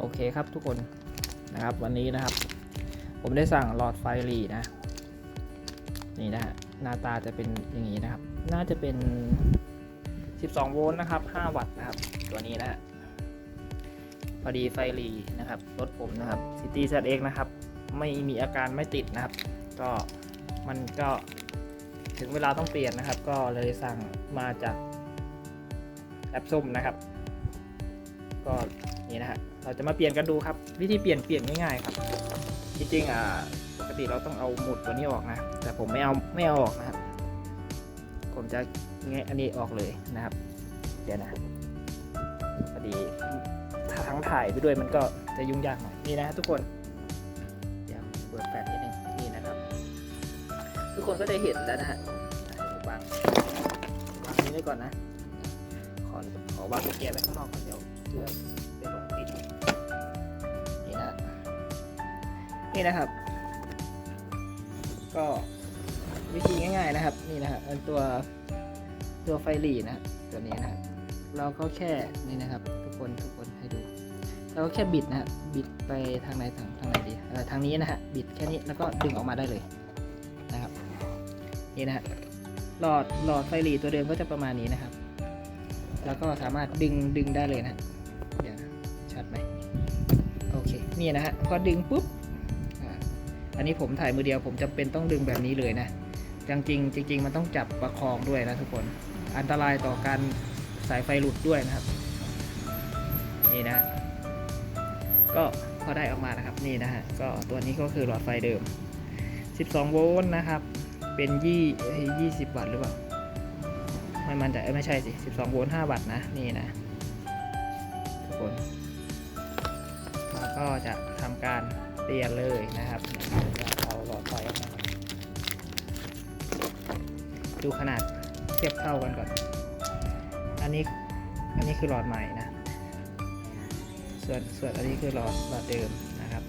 โอเคครับทุกคนนะครับวันนี้นะครับ ผมได้สั่งหลอดไฟหลีนะนี่นะฮะหน้าตาจะเป็นอย่างนี้นะครับ น่าจะเป็น 12 โวลต์นะครับ 5 วัตต์นะครับ ตัวนี้นะฮะพอดีไฟหลีนะครับรถผมนะครับ City ZX นะครับ ไม่มีอาการไม่ติดนะครับ ก็มันก็ถึงเวลาต้องเปลี่ยนนะครับ ก็เลยสั่งมาจากแอปส้มนะครับ ก็นี่นะฮะ เราจะมาเปลี่ยนกันดูครับ วิธีเปลี่ยนเปลี่ยนง่ายๆครับ จริงๆอ่าปกติเราต้องเอาหมุดตัวนี้ออกนะ แต่ผมไม่เอาไม่เอาออกนะครับ ผมจะแงะอันนี้ออกเลยนะครับ เดี๋ยวนะพอดีถ้าทั้งถ่ายไปด้วยมันก็จะยุ่งยากหน่อยนี่นะทุกคน เดี๋ยวเปิดแฟลชนิดนึงนี่นะครับ ทุกคนก็ได้เห็นแล้วนะฮะวางวางนี้ไว้ก่อนนะ ขอขอวางตะเกียบไว้ข้างนอกก่อนเดี๋ยวเพื่อ นี่นะครับ ก็วิธีง่าย ๆนะครับ นี่นะฮะอันตัวตัวไฟหลีนะตัวนี้นะฮะเราก็แค่นี่นะครับทุกคนทุกคนให้ดู เราก็แค่บิดนะฮะบิดไปทางไหนทางทางไหนดีเออทางนี้นะฮะบิดแค่นี้แล้วก็ดึงออกมาได้เลยนะครับนี่นะฮะหลอดหลอดไฟหลีตัวเดิมก็จะประมาณนี้นะครับ แล้วก็สามารถดึงดึงได้เลยนะเดี๋ยวนะชัดไหมโอเคนี่นะฮะพอดึงปุ๊บ อันนี้ผมถ่ายมือเดียวผมจำเป็นต้องดึงแบบนี้เลยนะจริงจริงๆมันต้องจับประคองด้วยนะทุกคน อันตรายต่อการสายไฟหลุดด้วยนะครับ นี่นะ ก็พอได้ออกมานะครับนี่นะฮะก็ตัวนี้ก็คือหลอดไฟเดิม 12 โวลต์นะครับ เป็นยี่20 วัตต์หรือเปล่าไม่มันจะเอ้ยไม่ใช่สิ 12 โวลต์5วัตต์นะนี่นะทุกคนเราก็จะทำการ เดียนเลยนะครับเอาหลอดไฟออกมาดูขนาดเทียบเท่ากันก่อน อันนี้อันนี้คือหลอดใหม่นะ ส่วนส่วนอันนี้คือหลอดหลอดเดิมนะครับ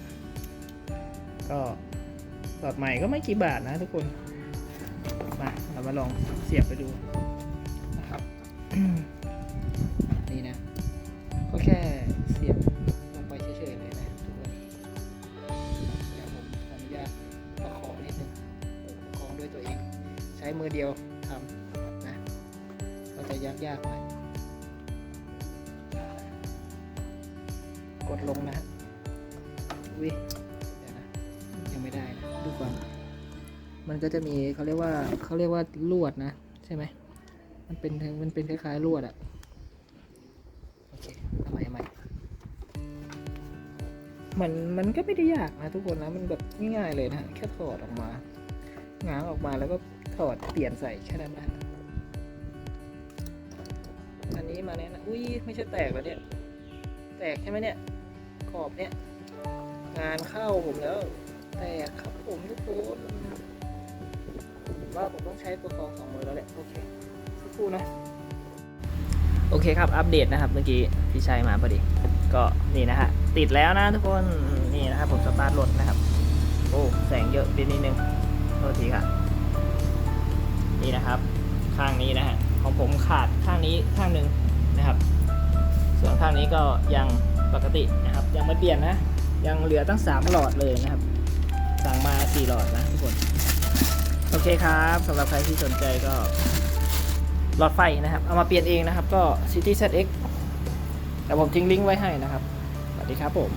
ก็หลอดใหม่ก็ไม่กี่บาทนะทุกคน มาเรามาลองเสียบไปดูนะครับ นี่นะ ก็แค่เสียบ ช้มือเดียวทำนะก็จะยากๆหน่อยกดลงนะฮะวิเดี๋ยวนะยังไม่ได้นะดูก่อนมันก็จะมีเขาเรียกว่าเขาเรียกว่าลวดนะ ใช่ไหมมันเป็นมันเป็นคล้ายๆลวดอะโอเคทำไมใหม่มันมันก็ไม่ได้ยากนะทุกคนนะ มันแบบง่ายๆเลยนะ แค่ถอดออกมาง้างออกมาแล้วก็ ถอดเปลี่ยนใส่แค่นั้นนะอันนี้มาแน่นะอุ้ยไม่ใช่แตกแล้วเนี่ย แตกใช่ไหมเนี่ย ขอบเนี่ย งานเข้าผมแล้ว แตกครับผมทุกคนว่าผมต้องใช้ตัวกรองสองมือแล้วแหละ โอเคสักครู่นะ โอเคครับ อัปเดตนะครับเมื่อกี้พี่ชัยมาพอดี ก็นี่นะฮะ ติดแล้วนะทุกคน นี่นะครับผมสตาร์ทรถนะครับ โอ้ แสงเยอะไปนิดนึงโทษทีค่ะ นี่นะครับ ข้างนี้นะฮะของผมขาดข้างนี้ข้างหนึ่งนะครับ ส่วนข้างนี้ก็ยังปกตินะครับ ยังไม่เปลี่ยนนะ ยังเหลือตั้ง 3 หลอดเลยนะครับ สั่งมา 4 หลอดนะทุกคนโอเคครับสำหรับใครที่สนใจก็หลอดไฟนะครับ เอามาเปลี่ยนเองนะครับ ก็ City ZX แต่ผมทิ้งลิงก์ไว้ให้นะครับ สวัสดีครับผม